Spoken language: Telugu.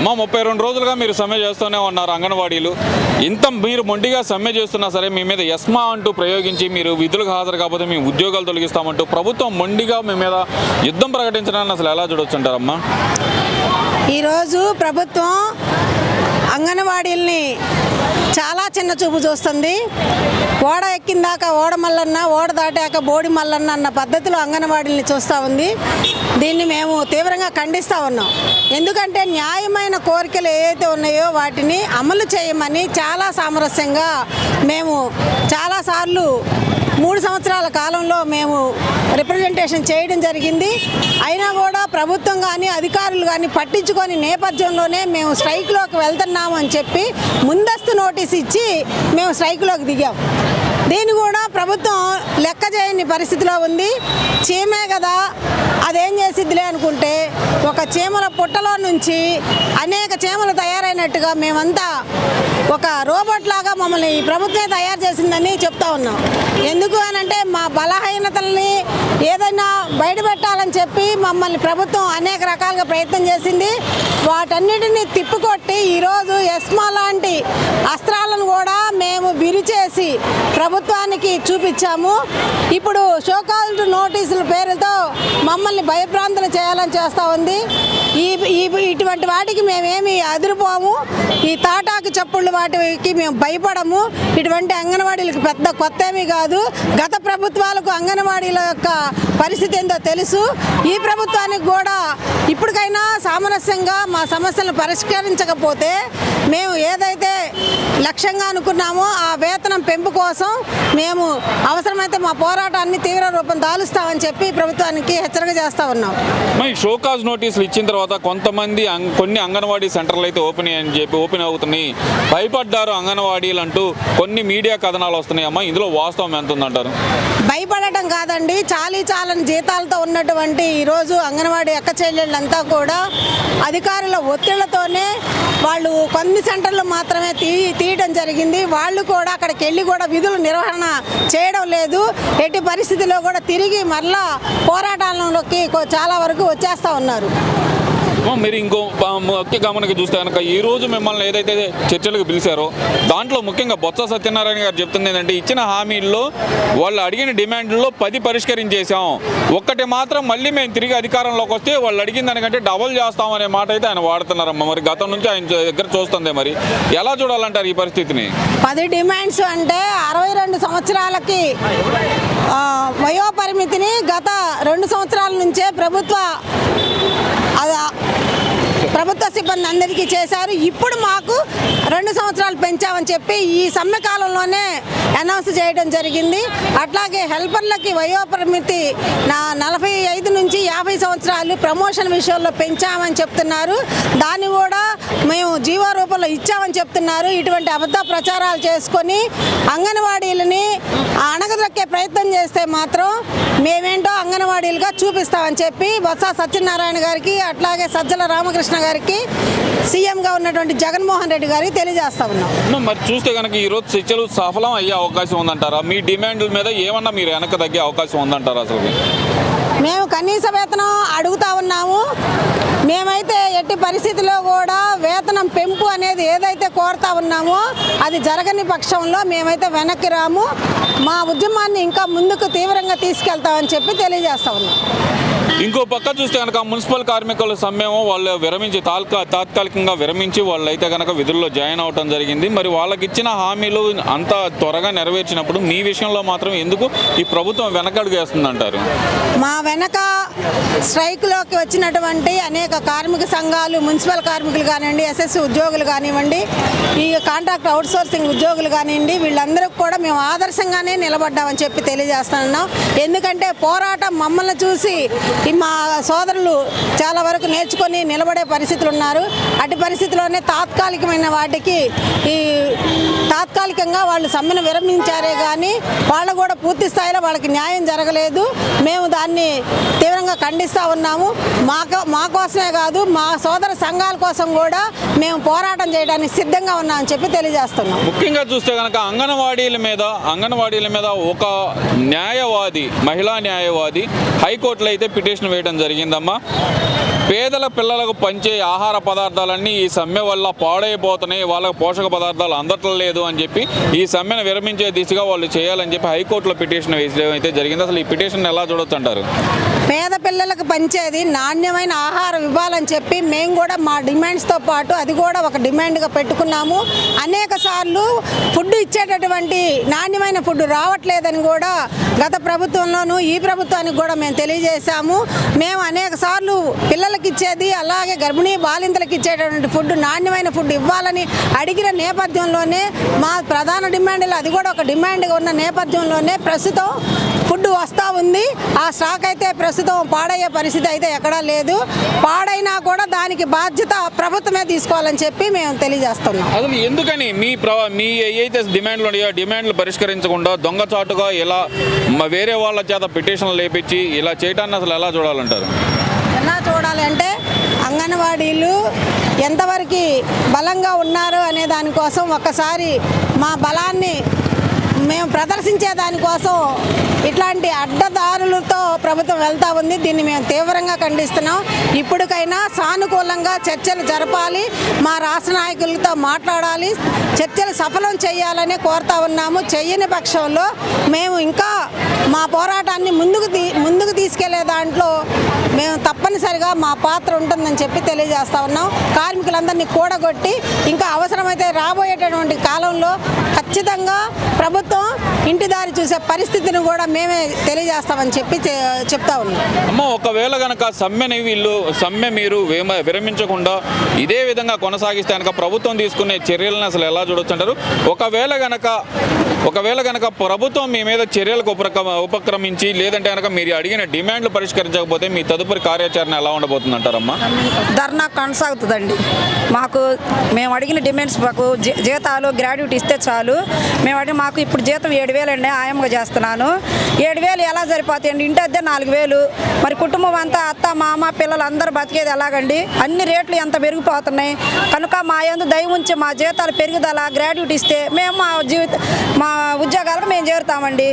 అమ్మ ముప్పై రెండు రోజులుగా మీరు సమ్మె చేస్తూనే ఉన్నారు అంగన్వాడీలు. ఇంత మీరు మొండిగా సమ్మె చేస్తున్నా సరే మీ మీద ఎస్మా అంటూ ప్రయోగించి మీరు విధులకు హాజరు కాకపోతే మీ ఉద్యోగాలు తొలగిస్తామంటూ ప్రభుత్వం మొండిగా మీ మీద యుద్ధం ప్రకటించడాన్ని అసలు ఎలా చూడొచ్చు అంటారమ్మా ఈరోజు ప్రభుత్వం అంగన్వాడీల్ని చాలా చిన్న చూపు చూస్తుంది. ఓడ ఎక్కిందాక ఓడ మల్లన్న ఓడ దాటాక బోడి మల్లన్న అన్న పద్ధతిలో అంగన్వాడీల్ని చూస్తూ ఉంది. దీన్ని మేము తీవ్రంగా ఖండిస్తూ ఉన్నాం. ఎందుకంటే న్యాయమైన కోరికలు ఏవైతే ఉన్నాయో వాటిని అమలు చేయమని చాలా సామరస్యంగా మేము చాలాసార్లు మూడు సంవత్సరాల కాలంలో మేము రిప్రజెంటేషన్ చేయడం జరిగింది. అయినా ప్రభుత్వం కానీ అధికారులు కానీ పట్టించుకొని నేపథ్యంలోనే మేము స్ట్రైక్లోకి వెళ్తున్నాము అని చెప్పి ముందస్తు నోటీస్ ఇచ్చి మేము స్ట్రైక్లోకి దిగాం. దీన్ని కూడా ప్రభుత్వం లెక్క చేయని పరిస్థితిలో ఉంది. చీమే కదా అదేం చేసిద్దిలే అనుకుంటే ఒక చీమల పుట్టలో నుంచి అనేక చీమలు తయారైనట్టుగా మేమంతా ఒక రోబోట్ లాగా మమ్మల్ని ఈ ప్రభుత్వమే తయారు చేసిందని చెప్తా ఉన్నాం. ఎందుకు అని అంటే మా బలహీనతల్ని ఏదైనా బయటపెట్టాలని చెప్పి మమ్మల్ని ప్రభుత్వం అనేక రకాలుగా ప్రయత్నం చేసింది. వాటన్నిటిని తిప్పుకొట్టి ఈరోజు ఎస్మా లాంటి అస్త్రాలను కూడా మేము విరిచేసి ప్రభుత్వానికి చూపించాము. ఇప్పుడు షోకాల్డ్ నోటీసుల పేరుతో మమ్మల్ని భయప్రా ఈ ఇటువంటి వాటికి మేమేమి అదిరిపోము. ఈ తాటాకు చప్పుళ్ళు వాటికి మేము భయపడము. ఇటువంటి అంగన్వాడీలకు పెద్ద కొత్త ఏమీ కాదు. గత ప్రభుత్వాలకు అంగన్వాడీల యొక్క పరిస్థితి ఏందో తెలుసు. ఈ ప్రభుత్వానికి కూడా ఇప్పటికైనా సామరస్యంగా మా సమస్యలను పరిష్కరించకపోతే మేము ఏదైతే లక్ష్యంగా అనుకున్నామో ఆ వేతనం పెంపు కోసం మేము అవసరమైతే మా పోరాటాన్ని తీవ్ర రూపం దాలుస్తామని చెప్పి ప్రభుత్వానికి హెచ్చరిక చేస్తా ఉన్నాం. మరి షోకాజ్ నోటీసులు ఇచ్చిన తర్వాత కొంతమంది కొన్ని అంగన్వాడీ సెంటర్లు అయితే ఓపెన్ అని చెప్పి ఓపెన్ అవుతున్నాయి. భయపడ్డారు అంగన్వాడీలు అంటూ కొన్ని మీడియా కథనాలు వస్తున్నాయి. అమ్మా ఇందులో వాస్తవం ఎంత ఉందంటారు? భయపడటం కాదండి. చాలీ చాలని జీతాలతో ఉన్నటువంటి ఈరోజు అంగన్వాడీ అక్క చెల్లెళ్ళంతా కూడా అధికారుల ఒత్తిళ్ళతోనే వాళ్ళు కొన్ని సెంటర్లు మాత్రమే తీ తీయడం జరిగింది. వాళ్ళు కూడా అక్కడికి వెళ్ళి కూడా విధులు నిర్వహణ చేయడం లేదు. ఎట్టి పరిస్థితిలో కూడా తిరిగి మరలా పోరాటాలలోకి చాలా వరకు వచ్చేస్తూ ఉన్నారు. మీరు ఇంకో ముఖ్య గమనిక చూస్తే కనుక ఈరోజు మిమ్మల్ని ఏదైతే చర్చలకు పిలిచారో దాంట్లో ముఖ్యంగా బొత్స సత్యనారాయణ గారు చెప్తుంది ఏంటంటే ఇచ్చిన హామీల్లో వాళ్ళు అడిగిన డిమాండ్లలో పది పరిష్కరించేశాం. ఒక్కటి మాత్రం మళ్ళీ మేము తిరిగి అధికారంలోకి వస్తే వాళ్ళు అడిగిన దానికంటే డబల్ చేస్తాం అనే మాట అయితే ఆయన వాడుతున్నారమ్మా. మరి గతం నుంచి ఆయన దగ్గర చూస్తుంది మరి. ఎలా చూడాలంటారు ఈ పరిస్థితిని? పది డిమాండ్స్ అంటే అరవై రెండు సంవత్సరాలకి వయోపరిమితిని వయో పరిమితిని గత రెండు సంవత్సరాల నుంచే ప్రభుత్వ ప్రభుత్వ సిబ్బంది అందరికీ చేశారు. ఇప్పుడు మాకు రెండు సంవత్సరాలు పెంచామని చెప్పి ఈ సమ్మె కాలంలోనే అనౌన్స్ చేయడం జరిగింది. అట్లాగే హెల్పర్లకి వయోపరిమితి నా నలభై ఐదు నుంచి యాభై సంవత్సరాలు ప్రమోషన్ విషయంలో పెంచామని చెప్తున్నారు. దాన్ని కూడా మేము జీవో రూపంలో ఇచ్చామని చెప్తున్నారు. ఇటువంటి అబద్ధ ప్రచారాలు చేసుకొని అంగన్వాడీలని అణగదొక్కే ప్రయత్నం చేస్తే మాత్రం మేమేంటో అంగన్వాడీలుగా చూపిస్తామని చెప్పి బొత్స సత్యనారాయణ గారికి అట్లాగే సజ్జల రామకృష్ణ గారికి సీఎంగా ఉన్నటువంటి జగన్మోహన్ రెడ్డి గారికి తెలియజేస్తా ఉన్నాం. మరి చూస్తే కనుక ఈ రోజు చర్చలు సఫలం అయ్యే అవకాశం ఉందంటారా? మీ డిమాండ్ల మీద ఏమన్నా మీరు వెనక తగ్గే అవకాశం ఉందంటారా అసలు మేము కనీస వేతనం అడుగుతా ఉన్నాము. మేమైతే ఎట్టి పరిస్థితిలో కూడా వేతనం పెంపు అనేది ఏదైతే కోరుతా ఉన్నామో అది జరగని పక్షంలో మేమైతే వెనక్కి రాము. మా ఉద్యమాన్ని ఇంకా ముందుకు తీవ్రంగా తీసుకెళ్తామని చెప్పి తెలియజేస్తా ఉన్నాం. ఇంకో పక్క చూస్తే కనుక మున్సిపల్ కార్మికుల సమ్మెమో వాళ్ళు విరమించి తాత్కా తాత్కాలికంగా విరమించి వాళ్ళు అయితే కనుక విధుల్లో జాయిన్ అవటం జరిగింది. మరి వాళ్ళకి ఇచ్చిన హామీలు అంత త్వరగా నెరవేర్చినప్పుడు మీ విషయంలో మాత్రం ఎందుకు ఈ ప్రభుత్వం వెనకడుగు వేస్తుందంటారు? మా వెనక స్ట్రైక్లోకి వచ్చినటువంటి అనేక కార్మిక సంఘాలు మున్సిపల్ కార్మికులు కానివ్వండి ఎస్ఎస్సీ ఉద్యోగులు కానివ్వండి ఈ కాంట్రాక్ట్ అవుట్సోర్సింగ్ ఉద్యోగులు కానివ్వండి వీళ్ళందరికీ కూడా మేము ఆదర్శంగానే నిలబడ్డామని చెప్పి తెలియజేస్తున్నాం ఎందుకంటే పోరాటం మమ్మల్ని చూసి ఈ మా సోదరులు చాలా వరకు నేర్చుకొని నిలబడే పరిస్థితులు ఉన్నారు. అటు పరిస్థితిలోనే తాత్కాలికమైన వాటికి ఈ తాత్కాలికంగా వాళ్ళు సమ్మెను విరమించారే కానీ వాళ్ళు కూడా పూర్తి స్థాయిలో వాళ్ళకి న్యాయం జరగలేదు. మేము దాన్ని తీవ్రంగా ఖండిస్తూ ఉన్నాము. మా మా కోసమే కాదు మా సోదర సంఘాల కోసం కూడా మేము పోరాటం చేయడానికి సిద్ధంగా ఉన్నామని చెప్పి తెలియజేస్తున్నాం. ముఖ్యంగా చూస్తే కనుక అంగన్వాడీల మీద అంగన్వాడీల మీద ఒక న్యాయవాది మహిళా న్యాయవాది హైకోర్టులో అయితే పిటిషన్ వేయడం జరిగిందమ్మా. పేదల పిల్లలకు పంచే ఆహార పదార్థాలన్నీ ఈ సమ్మె వల్ల పాడైపోతున్నాయి. వాళ్ళకి పోషక పదార్థాలు అందట్లేదు అని చెప్పి ఈ సమ్మెను విరమించే దిశగా వాళ్ళు చేయాలని చెప్పి హైకోర్టులో పిటిషన్ వేయడం అయితే జరిగింది. అసలు ఈ పిటిషన్ ఎలా చూడొచ్చు అంటారు పేద పిల్లలకు పంచేది నాణ్యమైన ఆహారం ఇవ్వాలని చెప్పి మేము కూడా మా డిమాండ్స్తో పాటు అది కూడా ఒక డిమాండ్గా పెట్టుకున్నాము. అనేక సార్లు ఫుడ్ ఇచ్చేటటువంటి నాణ్యమైన ఫుడ్ రావట్లేదని కూడా గత ప్రభుత్వంలోనూ ఈ ప్రభుత్వానికి కూడా మేము తెలియజేశాము. మేము అనేక సార్లు పిల్లలకి ఇచ్చేది అలాగే గర్భిణీ బాలింతలకు ఇచ్చేటటువంటి ఫుడ్ నాణ్యమైన ఫుడ్ ఇవ్వాలని అడిగిన నేపథ్యంలోనే మా ప్రధాన డిమాండ్లు అది కూడా ఒక డిమాండ్గా ఉన్న నేపథ్యంలోనే ప్రస్తుతం ఫుడ్ వస్తూ ఉంది. ఆ స్టాక్ అయితే ప్రస్తుతం పాడయ్యే పరిస్థితి అయితే ఎక్కడా లేదు. పాడైనా కూడా దానికి బాధ్యత ప్రభుత్వమే తీసుకోవాలని చెప్పి మేము తెలియజేస్తున్నాం. అసలు ఎందుకని మీ మీ ఏవైతే డిమాండ్లు ఉన్నాయో డిమాండ్లు పరిష్కరించకుండా దొంగచాటుగా ఇలా మ- వేరే వాళ్ళ చేత పిటిషన్లు లేపించి ఇలా చేయటాన్ని అసలు ఎలా చూడాలంటారు? ఎలా చూడాలి అంటే అంగన్వాడీలు ఎంతవరకు బలంగా ఉన్నారు అనే దానికోసం ఒక్కసారి మా బలాన్ని మేము ప్రదర్శించే దానికోసం ఇట్లాంటి అడ్డదారులతో ప్రభుత్వం వెళ్తా ఉంది. దీన్ని మేము తీవ్రంగా ఖండిస్తున్నాం. ఇప్పటికైనా సానుకూలంగా చర్చలు జరపాలి. మా రాష్ట్ర నాయకులతో మాట్లాడాలి. చర్చలు సఫలం చేయాలని కోరుతా ఉన్నాము. చెయ్యని పక్షంలో మేము ఇంకా మా పోరాటాన్ని ముందుకు తీ ముందుకు తీసుకెళ్ళే దాంట్లో మేము తప్పనిసరిగా మా పాత్ర ఉంటుందని చెప్పి తెలియజేస్తా ఉన్నాం. కార్మికులందరినీ కూడగొట్టి ఇంకా అవసరమైతే రాబోయేటటువంటి కాలంలో ఖచ్చితంగా ప్రభుత్వం ఇంటి దారి చూసే పరిస్థితిని కూడా మేమే తెలియజేస్తామని చెప్పి చె- చెప్తా ఉన్నాం. అమ్మ ఒకవేళ గనక సమ్మెని వీళ్ళు సమ్మె మీరు విరమించకుండా ఇదే విధంగా కొనసాగిస్తే కనుక ప్రభుత్వం తీసుకునే చర్యలను అసలు ఎలా చూడొచ్చు అంటారు? ఒకవేళ గనక ఒకవేళ కనుక ప్రభుత్వం మీ మీద చర్యలకు ఉపక్రమ ఉపక్రమించి లేదంటే కనుక మీరు అడిగిన డిమాండ్లు పరిష్కరించకపోతే మీ తదుపరి కార్యాచరణ ఎలా ఉండబోతుంది అంటారమ్మా ధర్నా కొనసాగుతుందండి. మాకు మేము అడిగిన డిమాండ్స్ మాకు జీతాలు గ్రాడ్యుయేట్ ఇస్తే చాలు. మేము అడిగి మాకు ఇప్పుడు జీతం ఏడు వేలు అండి ఆయంగా చేస్తున్నాను. ఏడు వేలు ఎలా సరిపోతాయండి ఇంటి అద్దె నాలుగు వేలు. మరి కుటుంబం అంతా అత్త మామ పిల్లలు అందరూ బతికేది ఎలాగండి? అన్ని రేట్లు ఎంత పెరిగిపోతున్నాయి? కనుక మా యందు దయ ఉంచి మా జీతాలు పెరుగుదల? గ్రాడ్యుయేట్ ఇస్తే మేము మా జీవిత మా ఉద్యోగాలకు మేము చేరుతామండి.